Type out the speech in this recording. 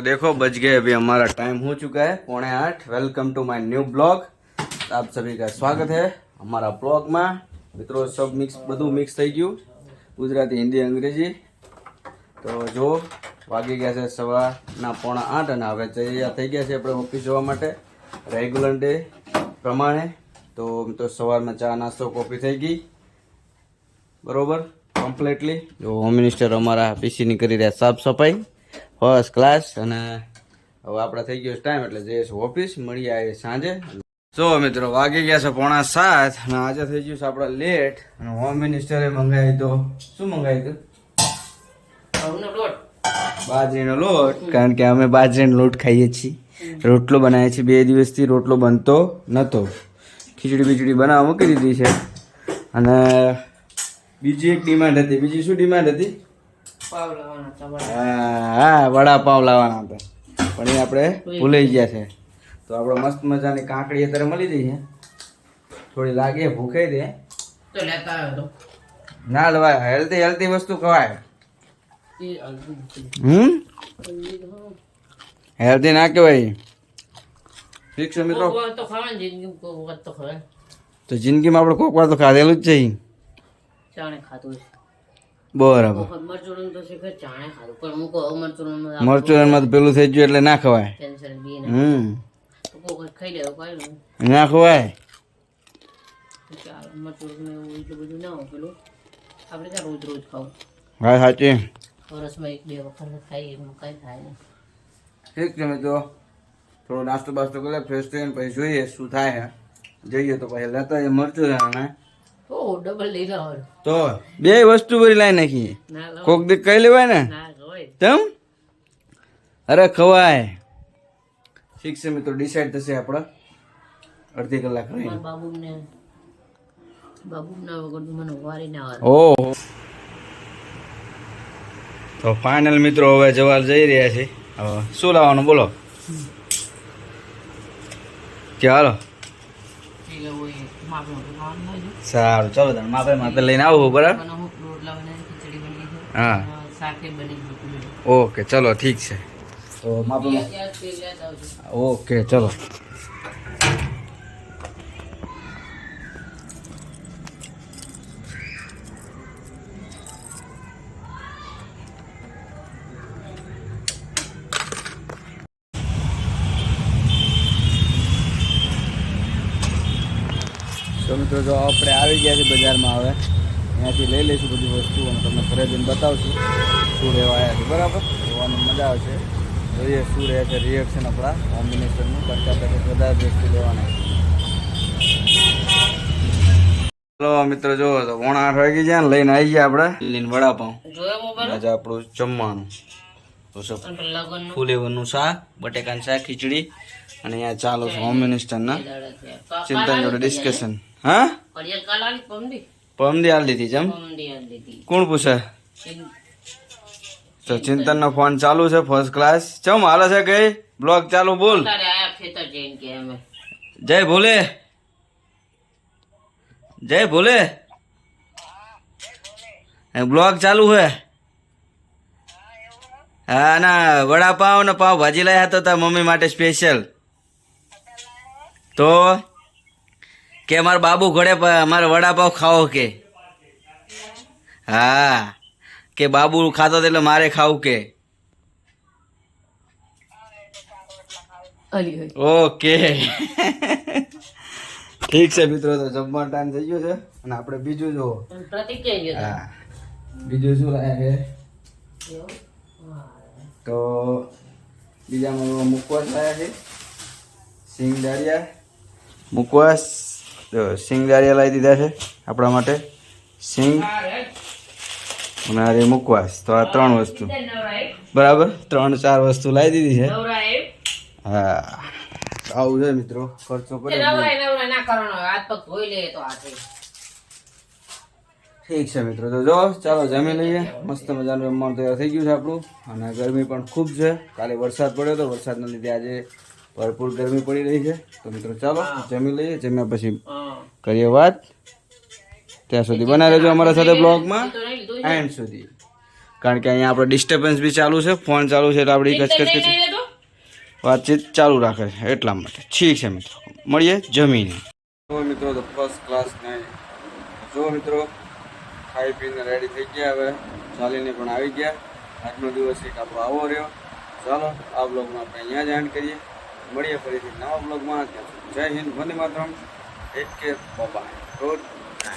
तो देखो बज गए अभी हमारा टाइम हो चुका है पौने आठ welcome to my new blog आप सभी का स्वागत है અમારા બ્લોગમાં મિત્રો સબ મિક્સ બધું મિક્સ થઈ ગયું ગુજરાતી હિન્દી અંગ્રેજી તો જો વાગી ગયા છે સવારના પોણા આઠ અને હવે તૈયાર થઈ ગયા છે આપણે ઓફિસ જવા માટે રેગ્યુલર ડે પ્રમાણે તો તો સવારમાં ચા નાસ્તો કોફી થઈ ગઈ બરોબર કમ્પ્લીટલી જો હોમ મિનિસ્ટર અમારા પીસીની કરી રહ્યા સાફ સફાઈ ફર્સ્ટ ક્લાસ અને હવે આપણે થઈ ગયો ટાઈમ એટલે છીએ ઓફિસ મળી આવીએ સાંજે. તો મિત્રો વાગી ગયા છે પોણા સાત અને આજે થઈ ગયું છે આપણે લેટ અને હોમ મિનિસ્ટરે મંગાવી દો શું મંગાવી દો બાજરીનો લોટ કારણ કે અમે બાજરીનો લોટ ખાઈએ છીએ. રોટલો બનાવીએ છીએ. બે દિવસથી રોટલો બનતો નહોતો ખીચડી બીચડી બનાવવા મૂકી દીધી છે. અને બીજી એક ડિમાન્ડ હતી. બીજી શું ડિમાન્ડ હતી? હા વડાપાવ લાવવાના હતા. પણ એ આપણે ભૂલાઈ ગયા છે. તો આપણે મસ્ત મજાની કાંકડી અત્યારે મળી જઈ છે. થોડી લાગે ભૂખાઈ દે ના લવાય હેલ્ધી હેલ્ધી વસ્તુ ખવાય. હમ? હેલ્ધી ના કહેવાય. ઠીક છે મિત્રો? તો જિંદગીમાં આપણે કોક વાર તો ખાધેલું જ છે. ઈ. બરાબર. મરચુરનમાં તો પેલું થઈ ગયું એટલે ના ખવાય. હમ. ના ખવાય. હા સાચી. ઠીક છે મિત્રો. થોડો નાસ્તો બાસ્તો કરે ફ્રેશ થઈને પછી જોઈએ શું થાય જઈએ તો પછી લેતા આવીએ મરચું તો બે વસ્તુ બધી લાવી નાખી. કોક દી કઈ લેવાય ને? તેમ? અરે ખવાય. ઠીક છે મિત્રો ડિસાઈડ થશે આપણા અડધી કલાક રહી બાબુને બાબુના વગર તો મને વારી ના ઓહો તો ફાઇનલ મિત્રો હવે જવા જઈ રહ્યા છે. શું લાવવાનું બોલો? કે સારું, ચાલો તમે માપે માપે લઈને આવું બરાબર? હા. ઓકે, ચલો, ઠીક છે. તો માપે ઓકે, ચલો. તો મિત્રો જો આપણે આવી ગયા છે બજારમાં હવે. અહીંયાથી લઈ લઈશું બધી વસ્તુ અને તમને ઘરે જઈને બતાવશું. શું રહેવા આવ્યા છે બરાબર? જોવાની મજા આવશે. જોઈએ શું રહે છે રિએક્શન આપણા હોમ મિનિસ્ટરનું કરતા કરતા બધા વ્યક્તિ વસ્તુ લેવાના હલો મિત્રો જો પોણા આઠ વાગી જાય ને લઈને આવી ગયા આપણે. લઈને વડાપાઉં. આપણું જમવાનું. તો સબનું ફુલેવરનું શાક બટેકાનું શાક ખીચડી અને અહીંયા ચાલો છે હોમ મિનિસ્ટરના ચિંતન જોડે ડિસ્કશન હા? પમદી પમદી દીધી જેમ કોણ પૂછે? ચિંત- તો ચિંતનનો ફોન ચાલુ છે ફર્સ્ટ ક્લાસ ચમ હાલે છે કઈ? બ્લોગ ચાલુ બોલ. તારે આયા ખેતર જઈને કે અમે. જય ભોલે. જય ભોલે. બ્લોગ ચાલુ હે હા ના વડાપાવ ને પાવ ભાજી લાયા હતા તાર મમ્મી માટે સ્પેશિયલ તો કે મારા બાબુ ઘોડે મારે વડાપાવ ખાવો કે? હા કે બાબુ ખાતો એટલે મારે ખાવું કે? ઓકે. ઠીક છે મિત્રો તો જમવાનો ટાઈમ થઈ ગયો છે. અને આપણે બીજું જુઓ. બીજું શું લાયા છે તો બીજામાં મુકવાસ આવ્યા છે. સિંગ દાળિયા. મુકવાસ સિંગ દાળિયા લાવી દીધા છે આપણા માટે. સિંગ અને રહી મુકવાસ. તો આ ત્રણ વસ્તુ. બરાબર? ત્રણ ચાર વસ્તુ લાવી દીધી છે. હા. આવું છે મિત્રો. ખર્ચો કર્યો. ના કરવાનો હાથ પગ ધોઈ લે તો હાથે. ઠીક છે મિત્રો તો જો ચાલો જમી લઈએ. મસ્ત મજાનું જમવાનું તૈયાર થઈ ગયું છે આપણું. અને ગરમી પણ ખૂબ છે. કાલે વરસાદ પડ્યો હતો વરસાદના લીધે આજે ભરપૂર ગરમી પડી રહી છે. તો મિત્રો ચાલો જમી લઈએ. જમ્યા પછી કરીએ વાત. ત્યાં સુધી બનાવી રહેજો અમારા સાથે બ્લોગમાં. તો એન્ડ સુધી. કારણ કે અહીંયા આપણે ડિસ્ટર્બન્સ બી ચાલુ છે. ફોન ચાલુ છે એટલે આપણી કચકચ કચ વાતચીત ચાલુ રાખે છે એટલા માટે. ઠીક છે મિત્રો. મળીએ જમીને. જો મિત્રો તો ફર્સ્ટ ક્લાસ નહીં જો મિત્રો ખાઈ પીને રેડી થઈ ગયા હવે. ચાલીને પણ આવી ગયા. આજનો દિવસ એક આપણો આવો રહ્યો. ચાલો, આ બ્લોગમાં આપણે અહીંયા જ કરીએ. મળીએ ફરીથી નવા બ્લોગમાં જય હિન્દ, વંદે માતરમ. એક કે બાબા ગુડ